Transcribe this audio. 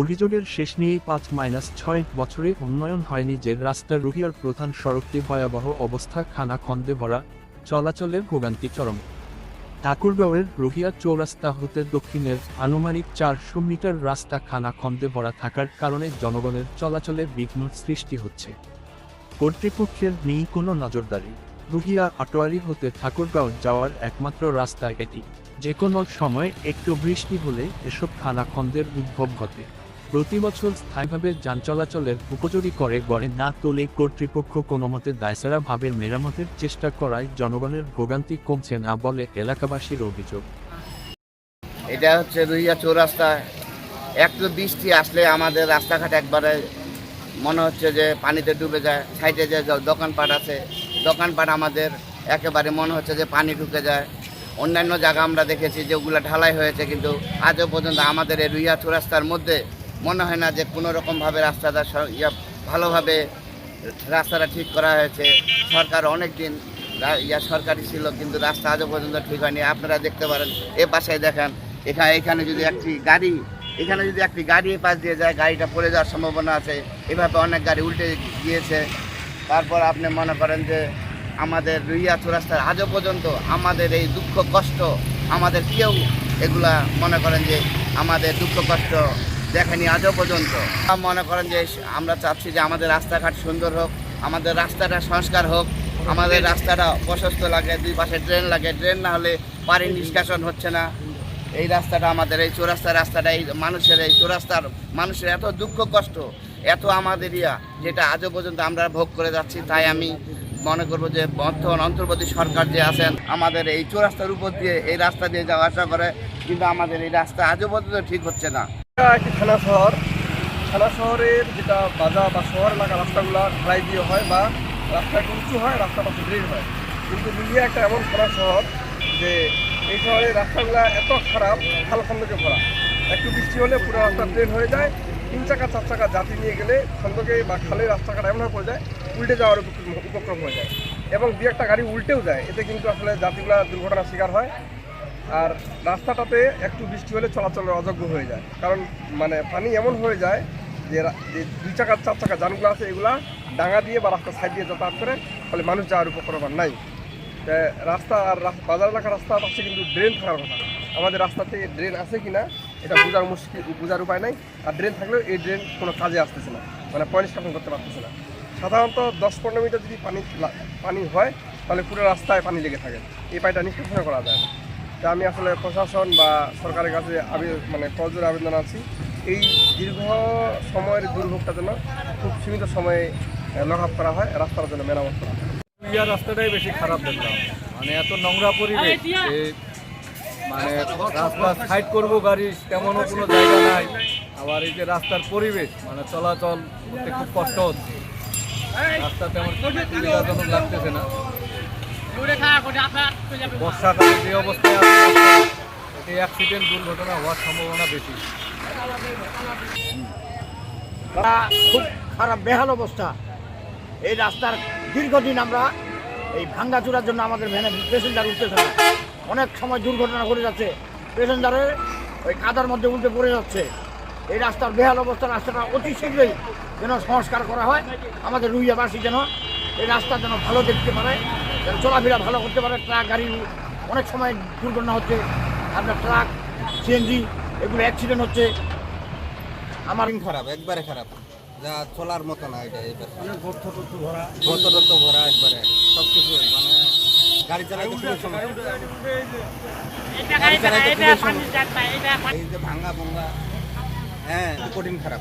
অভিযোগের শেষ নিয়েই পাঁচ মাইনাস ছয় বছরে উন্নয়ন হয়নি যে রাস্তা রুহিয়ার প্রধান সড়কটি ভয়াবহ অবস্থা খানা খন্দে ভরা, চলাচলের ভোগান্তি চরম। ঠাকুরগাঁওয়ের রুহিয়া চৌরাস্তা হতে দক্ষিণের আনুমানিক চারশো মিটার রাস্তা খানা খন্দে ভরা থাকার কারণে জনগণের চলাচলে বিঘ্ন সৃষ্টি হচ্ছে। কর্তৃপক্ষের নেই কোনো নজরদারি। রুহিয়া আটোয়ারি হতে ঠাকুরগাঁও যাওয়ার একমাত্র রাস্তা এটি। যে কোনো সময় একটু বৃষ্টি হলে এসব খানাখন্দের উদ্ভব ঘটে। প্রতি বছর স্থায়ীভাবে যান চলাচলের উপযোগী করে গড়ে না তোলে কর্তৃপক্ষ কোনো মতে দায়সারা ভাবে মেরামতের চেষ্টা করায় জনগণের ভোগান্তি কমছে না বলে এলাকাবাসীর অভিযোগ। এটা হচ্ছে রুইয়া চৌরাস্তা। একটু বৃষ্টি আসলে আমাদের রাস্তাঘাট একবারে মনে হচ্ছে যে পানিতে ডুবে যায়, সাইডে যে দোকানপাট আছে, দোকানপাট আমাদের একেবারে মনে হচ্ছে যে পানি ঢুকে যায়। অন্যান্য জায়গা আমরা দেখেছি যে ওগুলো ঢালাই হয়েছে, কিন্তু আজও পর্যন্ত আমাদের এই রুইয়া চৌরাস্তার মধ্যে মনে হয় না যে কোনো রকমভাবে রাস্তাটা ইয়া ভালোভাবে রাস্তাটা ঠিক করা হয়েছে। সরকার অনেক দিন ইয়া সরকারি ছিল, কিন্তু রাস্তা আজও পর্যন্ত ঠিক হয়নি। আপনারা দেখতে পারেন, এ পাশে দেখেন এখানে এখানে যদি একটি গাড়ি, এখানে যদি একটি গাড়ি পাশ দিয়ে যায়, গাড়িটা পড়ে যাওয়ার সম্ভাবনা আছে। এভাবে অনেক গাড়ি উল্টে গিয়েছে। তারপর আপনি মনে করেন যে আমাদের রুইয়া চৌরাস্তার আজও পর্যন্ত আমাদের এই দুঃখ কষ্ট, আমাদের কেউ এগুলা মনে করেন যে আমাদের দুঃখ কষ্ট দেখেনি আজও পর্যন্ত। মনে করেন যে আমরা চাচ্ছি যে আমাদের রাস্তাঘাট সুন্দর হোক, আমাদের রাস্তাটা সংস্কার হোক, আমাদের রাস্তাটা প্রশস্ত লাগে, দুই পাশে ড্রেন লাগে। ড্রেন না হলে পানি নিষ্কাশন হচ্ছে না। এই রাস্তাটা আমাদের, এই চৌরাস্তা রাস্তাটা, এই মানুষের, এই চৌরাস্তার মানুষের এত দুঃখ কষ্ট, এত আমাদের ইয়া, যেটা আজও পর্যন্ত আমরা ভোগ করে যাচ্ছি। তাই আমি মনে করব যে বর্তমান অন্তর্বর্তী সরকার যে আছেন, আমাদের এই চৌরাস্তার উপর দিয়ে, এই রাস্তা দিয়ে যাওয়া আসা করে, কিন্তু আমাদের এই রাস্তা আজও পর্যন্ত ঠিক হচ্ছে না। একটি থানা শহর। থানা শহরের যেটা বাজার বা শহর এলাকার রাস্তাগুলো ঢালাই দিয়ে হয় বা রাস্তা একটু উঁচু হয়, রাস্তাটা সুদৃঢ় হয়। কিন্তু লুহিয়া একটা এমন খারাপ শহর যে এই শহরের রাস্তাগুলো এত খারাপ খাল খন্দকে ভরা। একটু বৃষ্টি হলে পুরো রাস্তা ট্রেন হয়ে যায়। তিন চাকা, চার চাকা জাতি নিয়ে গেলে খন্দকে বা খালের রাস্তাঘাট এমনভাবে পড়ে যায়, উল্টে যাওয়ার উপক্রম হয়ে যায়। এবং দু একটা গাড়ি উল্টেও যায়। এতে কিন্তু আসলে জাতিগুলা দুর্ঘটনার শিকার হয়। আর রাস্তাটাতে একটু বৃষ্টি হলে চলাচলের অযোগ্য হয়ে যায়। কারণ মানে পানি এমন হয়ে যায় যে দুই চাকার চার চাকা যানগুলো আছে, এগুলা ডাঙা দিয়ে বা রাস্তা সাইড দিয়ে যাতায়াত করে, ফলে মানুষ যাওয়ার উপক্রম আর নাই রাস্তা আর বাজার এলাকার রাস্তা পাশে কিন্তু ড্রেন থাকার কথা। আমাদের রাস্তাতে ড্রেন আছে কি না এটা বোঝার মুশকিল বোঝার উপায় নাই। আর ড্রেন থাকলেও এই ড্রেন কোনো কাজে আসতেছে না মানে পরিষ্কার করতে পারতেছে না। সাধারণত দশ পনেরো মিটার যদি পানি পানি হয়, তাহলে পুরো রাস্তায় পানি লেগে থাকে। এই পানিটা নিষ্কাশন করা যায় না। তা আমি আসলে প্রশাসন বা সরকারের কাছে আবে মানে কজোর আবেদন আছি। এই দীর্ঘ সময়ের দুর্ভোগটা যেন খুব সীমিত সময়ে লক আপ করা হয় রাস্তার জন্য মেরামত করা হয়। রাস্তাটাই বেশি খারাপ দেখলাম। মানে এত নোংরা পরিবেশ যে মানে রাস্তা সাইড করব গাড়ি তেমনও কোনো জায়গা নাই। আবার এই যে রাস্তার পরিবেশ মানে চলাচল করতে খুব কষ্ট হচ্ছে। রাস্তা তেমন লাগতেছে না। বর্ষাকালে যে অবস্থায় এতে অ্যাক্সিডেন্ট দুর্ঘটনা হওয়ার সম্ভাবনা বেশি। খুব খারাপ বেহাল অবস্থা। এই রাস্তার দীর্ঘদিন আমরা এই ভাঙ্গাচুরার জন্য আমাদের ভ্যানে প্যাসেঞ্জার উঠতেছে না। অনেক সময় দুর্ঘটনা ঘটে যাচ্ছে। প্যাসেঞ্জারের ওই কাদার মধ্যে উল্টে পড়ে যাচ্ছে। এই রাস্তার বেহাল অবস্থা রাস্তাটা অতি শীঘ্রই যেন সংস্কার করা হয়। আমাদের রুইয়াবাসী যেন এই রাস্তা যেন ভালো দেখতে পারে। চলাফেরা ভালো করতে পারে ট্রাক গাড়ি অনেক সময় দুর্ঘটনা হচ্ছে আপনার ট্রাক সিএনজি এগুলো অ্যাক্সিডেন্ট হচ্ছে। আমার খারাপ একবারে খারাপ। যা চলার মতো না এটা এবার গর্ত টর্ত ভরা। একবারে সব কিছু মানে গাড়ি চালাইতে খুবই সমস্যা। এই যে ভাঙ্গা ভঙ্গা হ্যাঁ কঠিন খারাপ।